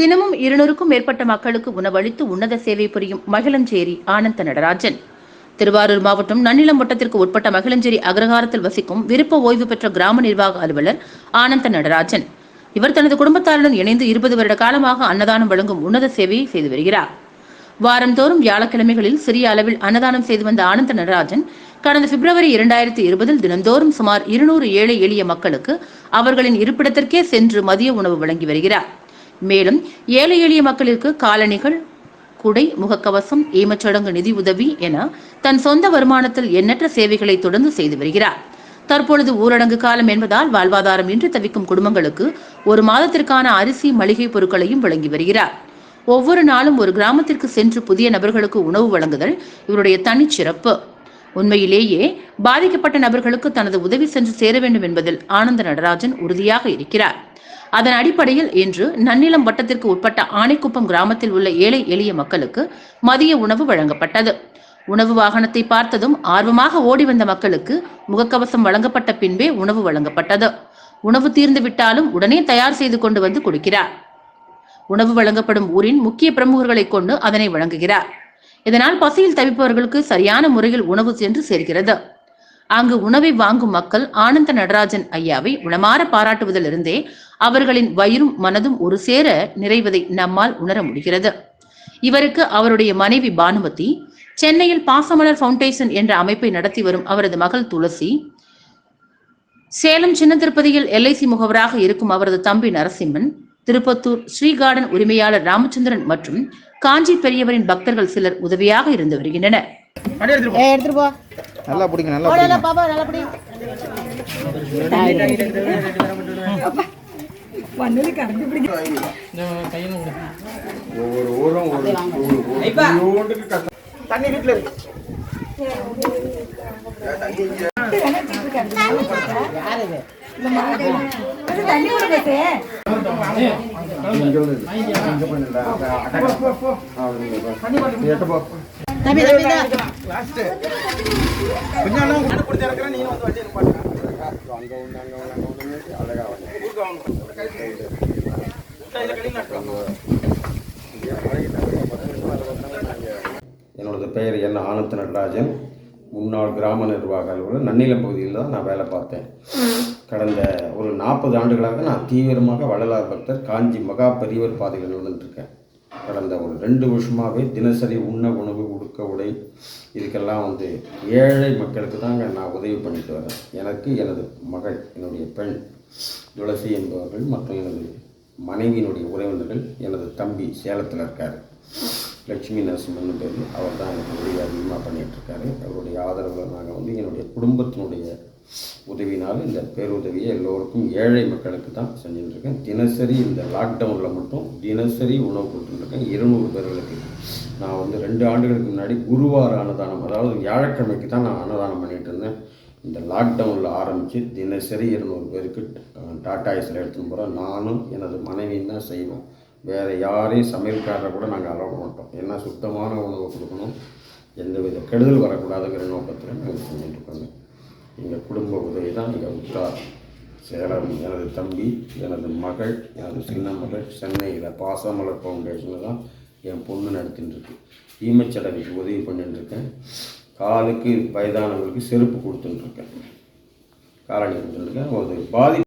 தினமும் இருநூறுக்கும் மேற்பட்ட மக்களுக்கு உணவளித்து உன்னத சேவை புரியும் மகிழஞ்சேரி ஆனந்த நடராஜன். திருவாரூர் மாவட்டம் நன்னிலம் வட்டத்திற்கு உட்பட்ட மகிழஞ்சேரி அக்ரஹாரத்தில் வசிக்கும் விருப்ப ஓய்வு பெற்ற கிராம நிர்வாக அலுவலர் ஆனந்த நடராஜன். இவர் தனது குடும்பத்தாருடன் இணைந்து இருபது வருட காலமாக அன்னதானம் வழங்கும் உன்னத சேவையை செய்து வருகிறார். வாரந்தோறும் வியாழக்கிழமைகளில் சிறிய அளவில் அன்னதானம் செய்து வந்த ஆனந்த நடராஜன் கடந்த பிப்ரவரி இரண்டாயிரத்தி இருபதில் தினந்தோறும் சுமார் இருநூறு ஏழை எளிய மக்களுக்கு அவர்களின் இருப்பிடத்திற்கே சென்று மதிய உணவு வழங்கி வருகிறார். மேலும் ஏழை எளிய மக்களிற்கு காலணிகள் குடை முகக்கவசம் ஈமச்சடங்கு நிதி உதவி என தன் சொந்த வருமானத்தில் எண்ணற்ற சேவைகளை தொடர்ந்து செய்து வருகிறார். தற்பொழுது ஊரடங்கு காலம் என்பதால் வாழ்வாதாரம் இன்றி தவிக்கும் குடும்பங்களுக்கு ஒரு மாதத்திற்கான அரிசி மளிகை பொருட்களையும் வழங்கி வருகிறார். ஒவ்வொரு நாளும் ஒரு கிராமத்திற்கு சென்று புதிய நபர்களுக்கு உணவு வழங்குதல் இவருடைய தனிச்சிறப்பு. உண்மையிலேயே பாதிக்கப்பட்ட நபர்களுக்கு தனது உதவி சென்று சேர வேண்டும் என்பதில் ஆனந்த நடராஜன் உறுதியாக இருக்கிறார். அதன் அடிப்படையில் இன்று நன்னிலம் வட்டத்திற்கு உட்பட்ட ஆனைக்குப்பம் கிராமத்தில் உள்ள ஏழை எளிய மக்களுக்கு மதிய உணவு வழங்கப்பட்டது. உணவு வாகனத்தை பார்த்ததும் ஆர்வமாக ஓடி வந்த மக்களுக்கு முகக்கவசம் வழங்கப்பட்ட பின்பே உணவு வழங்கப்பட்டது. உணவு தீர்ந்து விட்டாலும் உடனே தயார் செய்து கொண்டு வந்து கொடுக்கிறார். உணவு வழங்கப்படும் ஊரின் முக்கிய பிரமுகர்களை கொண்டு அதனை வழங்குகிறார். இதனால் பசியில் தவிப்பவர்களுக்கு சரியான முறையில் உணவு சென்று சேர்கிறது. அங்கு உணவை வாங்கும் மக்கள் ஆனந்த நடராஜன் ஐயாவை உளமாற பாராட்டுவதிலிருந்தே அவர்களின் வயிறும் மனதும் ஒரு சேர நிறைவதை நம்மால் உணர முடிகிறது. இவருக்கு அவருடைய மனைவி பானுமதி சென்னையில் பாசமலர் ஃபவுண்டேஷன் என்ற அமைப்பை நடத்தி வரும் அவரது மகள் துளசி சேலம் சின்ன திருப்பதியில் எல்ஐசி முகவராக இருக்கும் அவரது தம்பி நரசிம்மன் திருப்பத்தூர் ஸ்ரீகார்டன் உரிமையாளர் ராமச்சந்திரன் மற்றும் காஞ்சி பெரியவரின் பக்தர்கள் சிலர் உதவியாக இருந்து வருகின்றனர். நல்லா பிடிங்க நல்லா பாப்பா பிடி. ஒவ்வொரு ஊரும். தண்ணி வீட்டுல இருக்கு. யார் நீ வந்து அங்க என்னோடது பெயர் என் ஆனந்த நடராஜன். முன்னாள் கிராம நிர்வாக அலுவலர் நன்னிலம் பகுதியில் தான் நான் வேலை பார்த்தேன். கடந்த ஒரு நாற்பது ஆண்டுகளாக நான் தீவிரமாக வள்ளலார் பக்தர் காஞ்சி மகா பெரியவர் பாதையில் நடந்துட்டுருக்கேன். கடந்த ஒரு ரெண்டு வருஷமாகவே தினசரி உண்ண உணவு உடுக்க உடை இதுக்கெல்லாம் வந்து ஏழை மக்களுக்கு தாங்க நான் உதவி பண்ணிட்டு வரேன். எனக்கு எனது மகள் என்னுடைய பெண் துளசி என்பவர்கள் மற்றும் எனது மனைவியினுடைய உறவினர்கள் எனது தம்பி சேலத்தில் இருக்கார். லட்சுமி நரசிம்மன் பேர் அவர் தான் எனக்கு உதவி அதிகமாக பண்ணிகிட்ருக்காரு அவருடைய ஆதரவில் நாங்கள் வந்து என்னுடைய குடும்பத்தினுடைய உதவினால் இந்த பேருதவியை எல்லோருக்கும் ஏழை மக்களுக்கு தான் செஞ்சுட்டுருக்கேன். தினசரி இந்த லாக்டவுனில் மட்டும் தினசரி உணவு கொடுத்துட்டுருக்கேன். இருநூறு பேர்களுக்கு நான் வந்து ரெண்டு ஆண்டுகளுக்கு முன்னாடி குருவார அன்னதானம் அதாவது வியாழக்கிழமைக்கு தான் நான் அன்னதானம் பண்ணிகிட்டு இருந்தேன். இந்த லாக்டவுனில் ஆரம்பித்து தினசரி இருநூறு பேருக்கு டாட்டா ஐஸில் ஏஸில் எடுத்துன்னு போகிறோம் நானும் எனது மனைவியும் தான் செய்வோம். வேறு யாரையும் சமையல்காரரை கூட நாங்கள் அலோவ் மாட்டோம். ஏன்னா சுத்தமான உணவு கொடுக்கணும். எந்தவித கெடுதல் வரக்கூடாதுங்கிற நோக்கத்தில் நாங்கள் செஞ்சுட்டு இருக்கோங்க. எங்கள் குடும்ப உதவி தான் எங்கள் உற்றார் சேலம் எனது தம்பி எனது மகள் எனது சின்ன மகள் சென்னையில் பாசமலர் ஃபவுண்டேஷனில் தான் என் பொண்ணு நடத்தின்னு இருக்கு. ஈமச்சடங்குக்கு உதவி பண்ணிட்டுருக்கேன் காலுக்கு வயதானவங்களுக்கு செருப்பு கொடுத்துட்டுருக்கேன் காலணி கொடுத்துட்டுருக்கேன் ஒரு பாதி